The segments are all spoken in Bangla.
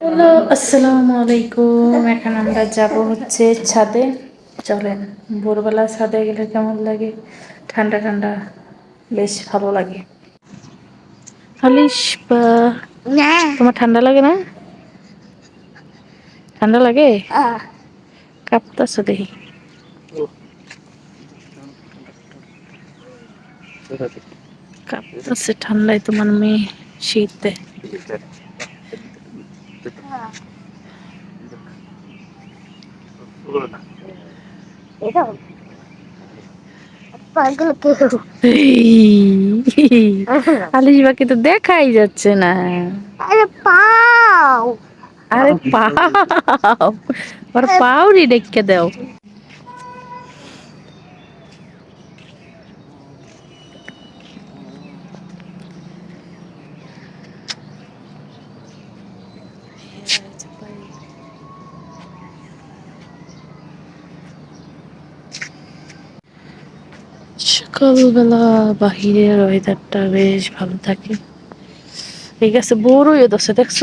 হ্যালো আসসালামু আলাইকুম। এখন আমরা যাব হচ্ছে ছাদে। চলেন ভোরবেলা ছাদে গেলে কেমন লাগে? ঠান্ডা ঠান্ডা বেশ ভালো লাগে। হালিশ বা তোমার ঠান্ডা লাগে না? ঠান্ডা লাগে? কাঁপতাছো দেখি। কাঁপতাছে ঠান্ডায় তোমার মেয়ে শীতে। আলিশ বাকি তো দেখাই যাচ্ছে না। আরে পাও। আরে পাও। ওর পাউরি ডেকে দাও। সকালবেলা বাহিরের ওয়েদারটা বেশ ভালো থাকে। এই গাছে বড়ই ধরছে, দেখছ?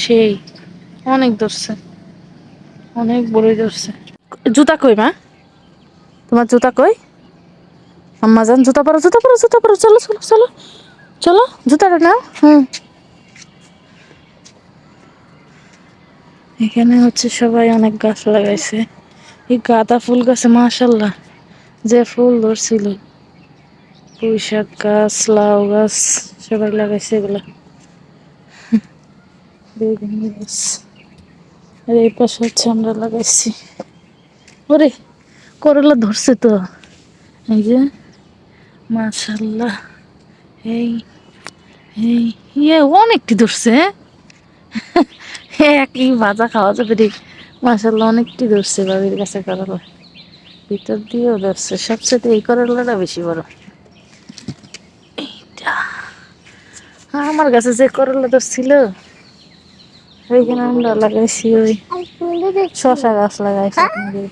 সেই, অনেক ধরছে। অনেক বড়ই ধরছে। জুতা কই, মা? তোমার জুতা কই? আম্মা যান, জুতা পরো জুতা পরো জুতা পরো, চলো চলো চলো চলো, জুতাটা নাও, হুম। এখানে হচ্ছে সবাই অনেক গাছ লাগাইছে। এই গাঁদা ফুল গাছে মাশাল্লাহ যে ফুল ধরছিল। পুঁই শাক গাছ লাউ গাছ সবাই লাগাইছে এগুলা। বেগুন গাছ। আর এই পাশে হচ্ছে আমরা লাগাইছি। ওরে করলা ধরছে তো। এই যে মাশাল্লাহ। এই এই ইয়ে অনেকটি ধরছে হ্যাঁ? একই ভাজা খাওয়া যাবে রে। মাশাল্লাহ অনেকটি ধরছে বাবির কাছে করলা। ভিতর দিয়েও ধরছে। সবচেয়ে এই করলাটা বেশি বড়। আমার কাছে যে করলা ছিল, ওইখানে আমরা লাগাইছি ওই শশা গাছ লাগাইছি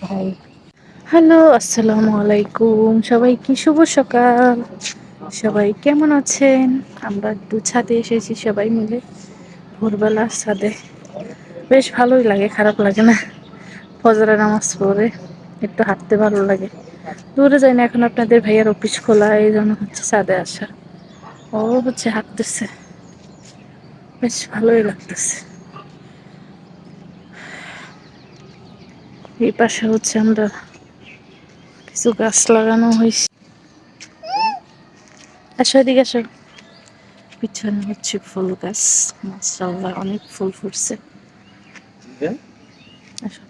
ভাই। হ্যালো, আসসালামু আলাইকুম। সবাই কি শুভ সকাল? সবাই কেমন আছেন? আমরা একটু ছাদে এসেছি সবাই মিলে, ভোরবেলা ছাদে। বেশ ভালোই লাগে, খারাপ লাগে না? ফজরা নামাজ পড়ে একটু হাঁটতে ভালো লাগে। দূরে যাই না এখন আপনাদের ভাইয়ার অফিস খোলা, এই জন্য হচ্ছে ছাদে আসা। ও হচ্ছে হাঁটতেছে। বেশ ভালোই লাগতেছে। এই পাশে হচ্ছে আমরা কিছু গাছ লাগানো হয়েছে। আসো এদিকে আসো। পিছনে হচ্ছে ফুল গাছ। মাসাল্লাহ অনেক ফুল ফুটছে। আসো।